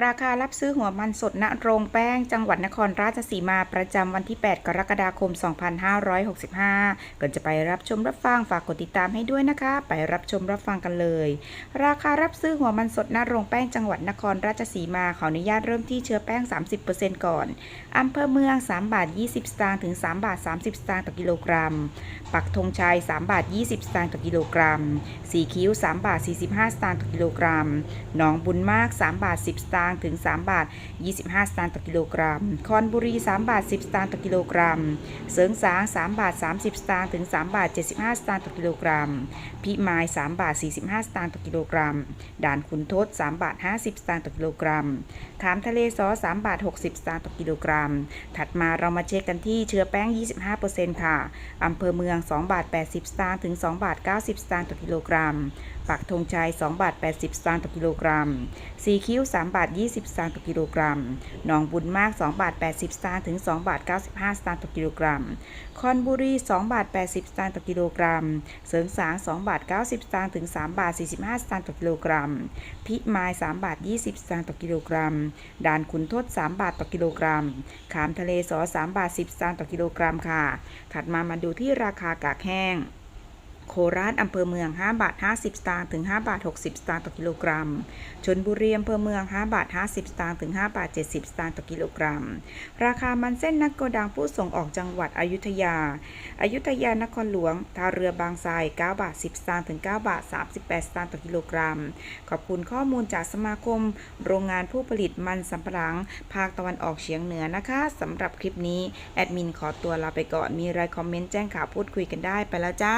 ราคารับซื้อหัวมันสดณโรงแป้ง จังหวัดนครราชสีมาประจำวันที่ 8 กรกฎาคม 2565 ก่อนจะไปรับชมรับฟังฝากกดติดตามให้ด้วยนะคะ ไปรับชมรับฟังกันเลย ราคารับซื้อหัวมันสดณโรงแป้งจังหวัดนครราชสีมาขออนุญาตเริ่มที่เชื้อแป้ง 30%ก่อนอำเภอเมือง 3 บาท 20 สตางค์ถึง 3 บาท 30 สตางค์ต่อกิโลกรัม ปักธงชัย 3 บาท 20 สตางค์ต่อกิโลกรัม สีคิ้ว 3 บาท 45 สตางค์ต่อกิโลกรัมหนองบุญมาก 3 บาท 10 สตางค์างถึง 3 บาท 25 สตางค์ต่อกิโลกรัม คอนบุรี 3 บาท 10 สตางค์ต่อกิโลกรัม เสริงสาง 3 บาท 30 สตางค์ถึง 3 บาท 75 สตางค์ต่อกิโลกรัม พิมาย 3 บาท 45 สตางค์ต่อกิโลกรัม ด่านขุนทด 3 บาท 50 สตางค์ต่อกิโลกรัม ขามทะเลซอส3บาท 60 สตางค์ต่อกิโลกรัม ถัดมาเรามาเช็คกันที่เชื้อแป้ง 25%ค่ะ อำเภอเมือง 2 บาท 80 สตางค์ถึง 2 บาท 90 สตางค์ต่อกิโลกรัมปักธงชัย2บาท80สตางค์ต่อกิโลกรัมสีคิ้ว3บาท20สตางค์ต่อกิโลกรัมหนองบุญมาก2บาท80สตางค์ถึง2บาท95สตางค์ต่อกิโลกรัม คอนบุรี2บาท80สตางค์ต่อกิโลกรัม เสริงสาง2บาท90สตางค์ถึง3บาท45สตางค์ต่อกิโลกรัม พิมาย3บาท20สตางค์ต่อกิโลกรัม ด่านขุนทด3บาทต่อกิโลกรัม ขามทะเลสอ3บาท10สตางค์ต่อกิโลกรัมค่ะ ถัดมามาดูที่ราคากากแห้ง โคราชอำเภอเมือง 5 บาท 50 สตางค์ถึง 5 บาท 60 สตางค์ต่อกิโลกรัม ชนบุรีอำเภอเมือง 5 บาท 50 สตางค์ถึง 5 บาท 70 สตางค์ต่อกิโลกรัม ราคามันเส้นนักโกดังผู้ส่งออกจังหวัดอยุธยา อยุธยานครหลวงท่าเรือบางทราย 9 บาท 10 สตางค์ถึง 9 บาท 38 สตางค์ต่อกิโลกรัม ขอบคุณข้อมูลจากสมาคม โรงงานผู้ผลิตมันสำปะหลัง ภาคตะวันออกเฉียงเหนือนะคะสำหรับคลิปนี้แอดมินขอตัวลาไปก่อนมีอะไรคอมเมนต์แจ้งข่าวพูดคุยกันได้ไปแล้วจ้า